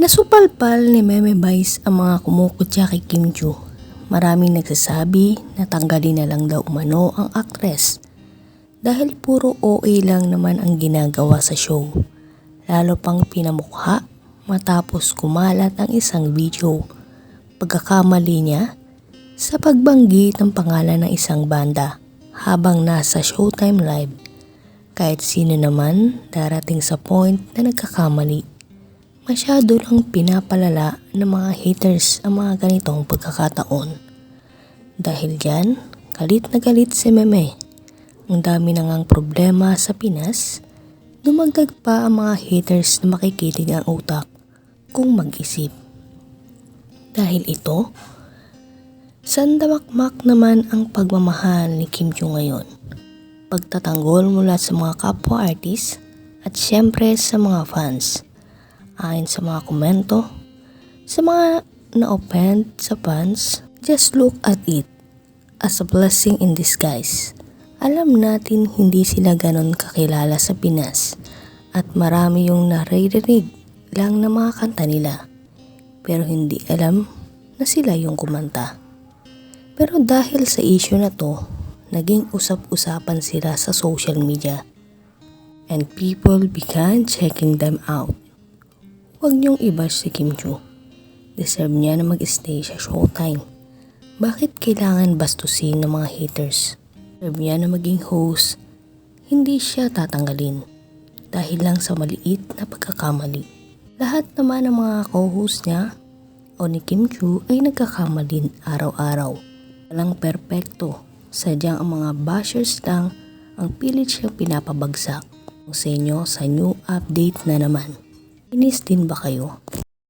Nasupalpal ni Meme Vice ang mga kumukutya kay Kim Joo. Maraming nagsasabi na tanggalin na lang daw umano ang aktres dahil puro OA lang naman ang ginagawa sa show. Lalo pang pinamukha matapos kumalat ang isang video. Pagkakamali niya sa pagbanggit ng pangalan ng isang banda habang nasa Showtime Live. Kahit sino naman darating sa point na nagkakamali. Masyado lang pinapalala ng mga haters ang mga ganitong pagkakataon. Dahil dyan, galit na galit si Meme. Ang dami na ngang problema sa Pinas, dumagdag pa ang mga haters na makikitig ang utak kung mag-isip. Dahil ito, sandamakmak naman ang pagmamahal ni Kim Joo ngayon. Pagtatanggol mula sa mga kapwa artist at syempre sa mga fans. Ayon sa mga komento, sa mga na-offend sa fans, just look at it as a blessing in disguise. Alam natin hindi sila ganon kakilala sa Pinas at marami yung naririnig lang na mga kanta nila. Pero hindi alam na sila yung kumanta. Pero dahil sa issue na to, naging usap-usapan sila sa social media. And people began checking them out. Huwag niyong i-bash si Kim Joo. Deserve niya na mag-stay sa showtime. Bakit kailangan bastusin ng mga haters? Deserve niya na maging host. Hindi siya tatanggalin. Dahil lang sa maliit na pagkakamali. Lahat naman ng mga co-host niya o ni Kim Joo ay nagkakamali araw-araw. Walang perpekto. Sadyang ang mga bashers lang ang pilit siyang pinapabagsak. Sa inyo sa new update na naman. Inis din ba kayo?